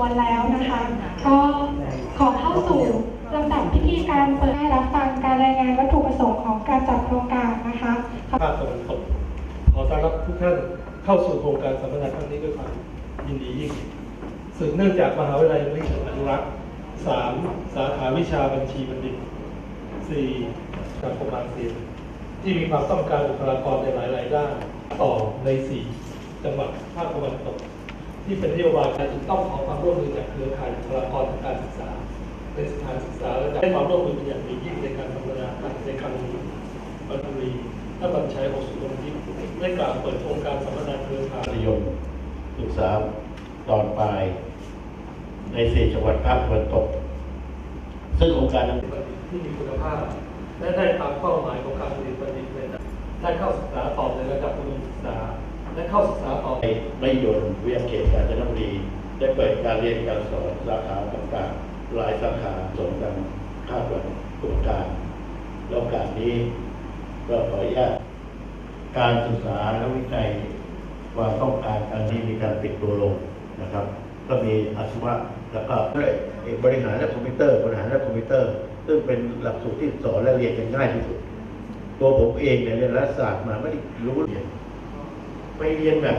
ควรแล้วนะคะ ก็ขอเข้าสู่ลำดับพิธีการเปิดให้รับฟังการรายงานวัตถุประสงค์ของการจัดโครงการนะคะภาคตะวันตกขอต้อนรับทุกท่านเข้าสู่โครงการสัมมนาครั้งนี้ด้วยความยินดียิ่งสืบเนื่องจากมหาวิทยาลัยวิชาอนุรักษ์สามสาขาวิชาบัญชีบัณฑิตสี่การประมาณเสียนที่มีความต้องการบุคลากรในหลาย ๆ ด้านต่อในสี่จังหวัดภาคตะวันตก ที่เป็นนโยบายการจะต้องขอความร่วมมือจากเครือข่ายบุคลากรทางการศึกษาในสถานศึกษาและให้ความร่วมมือเป็นอย่างดียิ่งในการทำงานในครั้งนี้บรรทุรีถ้าบัญชัยหกสุวรรณทิพย์ได้กล่าวเปิดโครงการสัมมนาเครือข่ายมัธยมศึกษาตอนปลายในสี่จังหวัดภาคตะวันตก ซึ่งโครงการนั้นที่มีคุณภาพ และได้ตามเป้าหมายของการผลิตบัณฑิตในได้เข้าศึกษาต่อในระดับอุดมศึกษา และเข้าศึกษาต่อในไม่ยนต์วิทยาเขตกาญจนบุรี ได้เปิดการเรียนการสอนสาขาต่างๆ หลายสาขาส่งกันคาดวันโครงการแล้วกาสนี้ก็ขออนุญาตการศึกษาและวิจัยความต้องการครั้งนี้มีการปิดตัวลงนะครับ ก็มีอาชีวะแล้วก็เอกบริหารและคอมพิวเตอร์ บริหารและคอมพิวเตอร์ ซึ่งเป็นหลักสูตรที่สอนและเรียนกันง่ายที่สุด ตัวผมเองเนี่ยเรียนรัฐศาสตร์มาไม่ได้รู้เรียน ไปเรียนแบบ